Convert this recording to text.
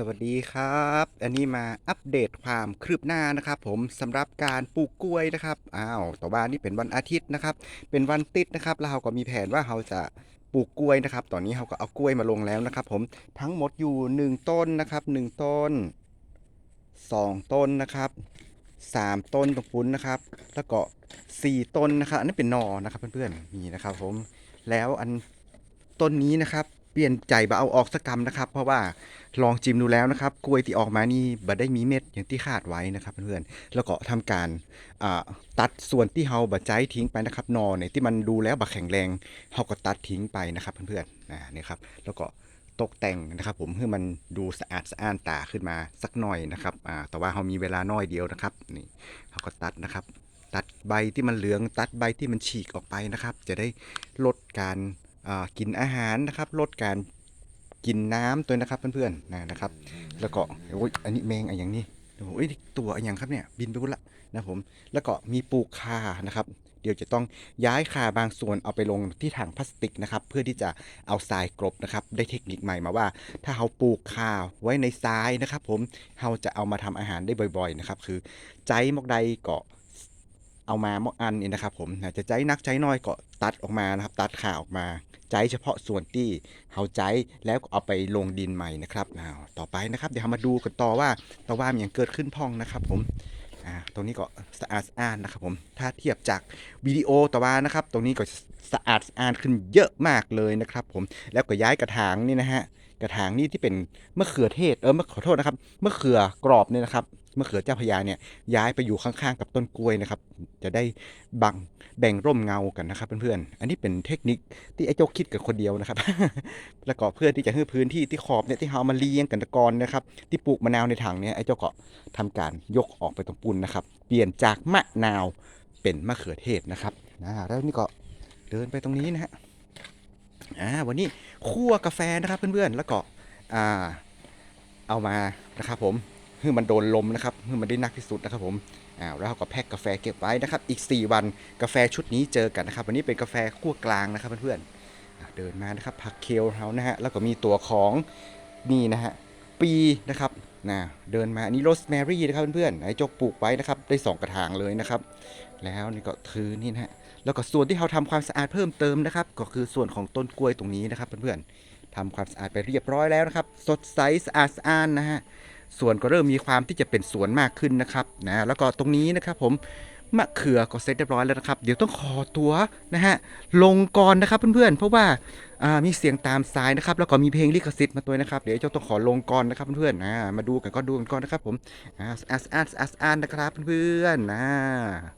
สวัสดีครับ อันนี้มาอัปเดตความคืบหน้านะครับผมสำหรับการปลูกกล้วยนะครับอ้าวต่อว่านี่เป็นวันอาทิตย์นะครับ เป็นวันติดนะครับแล้วเราก็มีแผนว่าเราจะปลูกกล้วยนะครับ ตอนนี้เราก็เอากล้วยมาลงแล้วนะครับ ผมทั้งหมดอยู่ 1 ต้นนะครับ 1 ต้น 2 ต้นนะครับ3 ต้นตรงปุ้นนะครับ แล้วก็ 4 ต้นนะครับอันนี้เป็นนอนะครับเพื่อนๆนี่นะครับ ผมแล้วอันต้นนี้นะครับ ปลี่ยนใจมาเอาออกสักกรรมนะครับ เพราะว่าลองจิ้มดูแล้วนะครับกล้วยที่ออกมานี่บ่ได้มีเม็ดอย่างที่คาดไว้นะครับเพื่อนๆแล้วก็ทำการตัดส่วนที่เฮาบะใจทิ้งไปนะครับนอเนี่ยที่มันดูแล้วบะแข็งแรงเฮาก็ตัดทิ้งไปนะครับเพื่อนๆนะนี่ครับแล้วก็ตกแต่งนะครับ ผมเพื่อมันดูสะอาดสะอ้านตาขึ้นมาสักหน่อยนะครับแต่ว่าเฮามีเวลาน้อยเดียวนะครับนี่เฮาก็ตัดนะครับ ตัดใบที่มันเหลืองตัดใบที่มันฉีกออกไปนะครับ จะได้ลดการ กินอาหารนะครับลดการกินน้ำตัวนะครับเพื่อนๆนะนะครับ แล้วก็โอ้ยอันนี้แมงอะไรอย่างนี้โอ้ยตัวอะไรอย่างครับเนี่ยบินไปหมดละนะผมแล้วก็มีปลูกคานะครับ เดี๋ยวจะต้องย้ายคาบางส่วนเอาไปลงที่ถังพลาสติกนะครับ เพื่อที่จะเอาทรายกลบนะครับ ได้เทคนิคใหม่มาว่า ถ้าเราปลูกคาไว้ในทรายนะครับ ผมเราจะเอามาทำอาหารได้บ่อย ๆนะครับ คือใจมอกใดก็ เอามามอกอันนี่นะครับผมจะใจนักใจน้อยก็ตัดออกมานะครับ ตัดขาออกมาใจเฉพาะส่วนที่เขาใจแล้วก็เอาไปลงดินใหม่นะครับอ้าต่อไปนะครับเดี๋ยวมาดูกันต่อว่าต่อว่ามีอย่างเกิดขึ้นพ่องนะครับผมตรงนี้ก็สะอาดสะอานนะครับผมถ้าเทียบจากวิดีโอต่อว่านะครับ ตรงนี้ก็สะอาดสะอานขึ้นเยอะมากเลยนะครับ ผมแล้วก็ย้ายกระถางนี่นะฮะกระถางนี่ที่เป็นมะเขือเทศเออมะขอโทษนะครับมะเขือกรอบเนี่ยนะครับ มะเขือเจ้าพระยาเนี่ยย้ายไปอยู่ข้างๆ กับต้นกล้วยนะครับ จะได้บังแบ่งร่มเงากันนะครับเพื่อนๆ อันนี้เป็นเทคนิคที่ไอ้โจกคิดกับคนเดียวนะครับ แล้วก็เพื่อที่จะให้พื้นที่ที่ขอบเนี่ยที่เฮามาเลี้ยงกันตะกอนนะครับ ที่ปลูกมะนาวในถังเนี่ยไอ้เจ้าก็ทำการยกออกไปตรงปุนนะครับ เปลี่ยนจากมะนาวเป็นมะเขือเทศนะครับนะแล้วนี่ก็เดินไปตรงนี้นะฮะอ่าวันนี้คั่วกาแฟนะครับเพื่อนๆ แล้วก็อ่าเอามานะครับผม ให้มันโดนลมนะครับให้มันได้นักที่สุดนะครับผมอ่าแล้วเราก็แพ็คกาแฟเก็บไว้นะครับ อีก 4 วันกาแฟชุดนี้เจอกันนะครับ วันนี้เป็นกาแฟคั่วกลางนะครับเพื่อนๆเดินมานะครับผักเคลเขานะฮะแล้วก็มีตัวของนี่นะฮะปีนะครับนะเดินมาอันนี้โรสแมรี่นะครับเพื่อนๆไอ้จกปลูกไว้นะครับ ได้สองกระถางเลยนะครับ แล้วนี่ก็คือนี่นะฮะแล้วก็ส่วนที่เราทำความสะอาดเพิ่มเติมนะครับ ก็คือส่วนของต้นกล้วยตรงนี้นะครับเพื่อนๆทำความสะอาดไปเรียบร้อยแล้วนะครับ สดใสสะอาดสะอ้านนะฮะ สวนก็เริ่มมีความที่จะเป็นสวนมากขึ้นนะครับนะแล้วก็ตรงนี้นะครับผมมะเขือก็เสร็จเรียบร้อยแล้วนะครับ เดี๋ยวต้องขอตัวนะฮะลงก่อนนะครับเพื่อนๆ เพราะว่าามีเสียงตามสายนะครับ แล้วก็มีเพลงลิขสิทธิ์มาตัวนะครับ เดี๋ยวเจ้าต้องขอลงก่อนนะครับเพื่อนๆนะมาดูกันก็ดูกันก่อนนะครับผมอ่าอ่าอ่าอ่าอ่านะครับเพื่อนๆนะ